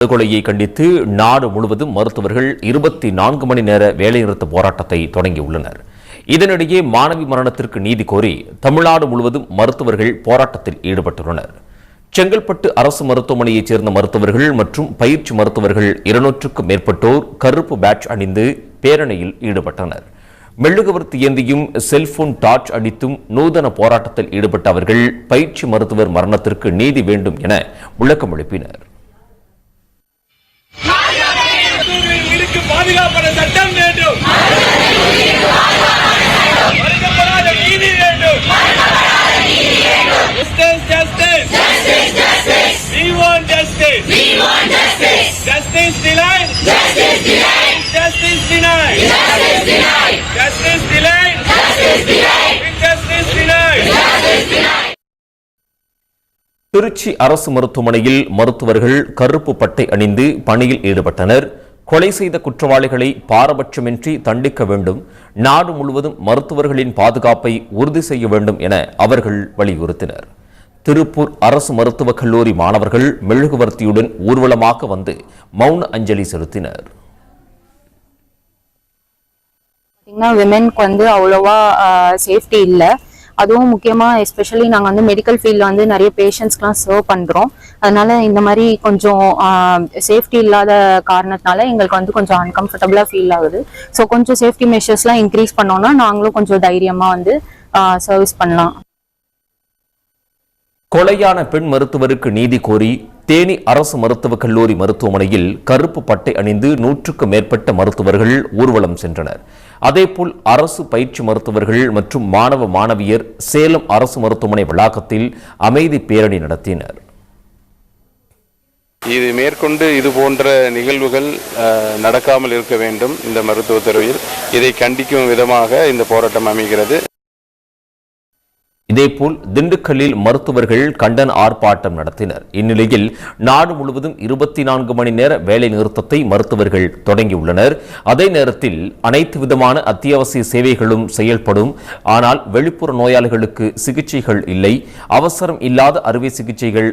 படுகொலையை கண்டித்து நாடு முழுவதும் மருத்துவர்கள் இருபத்தி நான்கு மணி நேர வேலைநிறுத்த போராட்டத்தை தொடங்கியுள்ளனர். இதனிடையே மாணவி மரணத்திற்கு நீதி கோரி தமிழ்நாடு முழுவதும் மருத்துவர்கள் போராட்டத்தில் ஈடுபட்டுள்ளனர். செங்கல்பட்டு அரசு மருத்துவமனையைச் சேர்ந்த மருத்துவர்கள் மற்றும் பயிற்சி மருத்துவர்கள் இருநூற்றுக்கும் மேற்பட்டோர் கருப்பு பேட்ச் அணிந்து பேரணியில் ஈடுபட்டனர். மெழுகுவர்த்தி ஏந்தியும் செல்போன் டார்ச் அடித்தும் நூதன போராட்டத்தில் ஈடுபட்ட அவர்கள் பயிற்சி மருத்துவர் மரணத்திற்கு நீதி வேண்டும் என முழக்கம் எழுப்பினர் பாதுகாப்பான சட்டம் வேண்டும் மறுக்கப்படாத நீதி வேண்டும் Justice, justice. We want justice. Justice denied. Justice denied. Justice denied. Justice denied. Trichy அரசு மருத்துவமனையில் மருத்துவர்கள் கருப்பு பட்டை அணிந்து பணியில் ஈடுபட்டனர் கொலை செய்த குற்றவாளிகளை பாரபட்சமின்றி தண்டிக்க வேண்டும். நாடு முழுவதும் மருத்துவர்களின் பாதுகாப்பை உறுதி செய்ய வேண்டும் என அவர்கள் வலியுறுத்தினர். திருப்பூர் அரசு மருத்துவக் கல்லூரி மாணவர்கள் மெழுகுவர்த்தியுடன் ஊர்வலமாக வந்து மௌன அஞ்சலி செலுத்தினர். பார்த்தீங்கன்னா விமென்க்கு வந்து அவ்வளோவா சேஃப்டி இல்லை. அதுவும் முக்கியமாக எஸ்பெஷலி நாங்கள் வந்து மெடிக்கல் ஃபீல்டில் வந்து நிறைய பேஷண்ட்ஸ்க்குலாம் சர்வ் பண்ணுறோம் அதனால இந்த மாதிரி கொஞ்சம் சேஃப்டி இல்லாத காரணத்தினால எங்களுக்கு வந்து கொஞ்சம் அன்கம்ஃபர்டபுளாக ஃபீல் ஆகுது. ஸோ கொஞ்சம் சேஃப்டி மெஷர்ஸ்லாம் இன்க்ரீஸ் பண்ணோன்னா நாங்களும் கொஞ்சம் தைரியமாக வந்து சர்வீஸ் பண்ணலாம். கொலையான பெண் மருத்துவருக்கு நீதி கோரி தேனி அரசு மருத்துவக் கல்லூரி மருத்துவமனையில் கருப்பு பட்டை அணிந்து நூற்றுக்கும் மேற்பட்ட மருத்துவர்கள் ஊர்வலம் சென்றனர். அதேபோல் அரசு பயிற்சி மருத்துவர்கள் மற்றும் மாணவ மாணவியர் சேலம் அரசு மருத்துவமனை வளாகத்தில் அமைதி பேரணி நடத்தினர். இது மேற்கொண்டு இது போன்ற நிகழ்வுகள் நடக்காமல் இருக்க வேண்டும் இந்த மருத்துவத் துறையில். இதை கண்டிக்கும் விதமாக இந்த போராட்டம் அமைகிறது. இதேபோல் திண்டுக்கல்லில் மருத்துவர்கள் கண்டன ஆர்ப்பாட்டம் நடத்தினர். இந்நிலையில் நாடு முழுவதும் இருபத்தி நான்கு மணி நேர வேலை நிறுத்தத்தை மருத்துவர்கள் தொடங்கியுள்ளனர் அதே நேரத்தில் அனைத்து விதமான அத்தியாவசிய சேவைகளும் செயல்படும். ஆனால் வெளிப்புற நோயாளிகளுக்கு சிகிச்சைகள் இல்லை. அவசரம் இல்லாத அறுவை சிகிச்சைகள்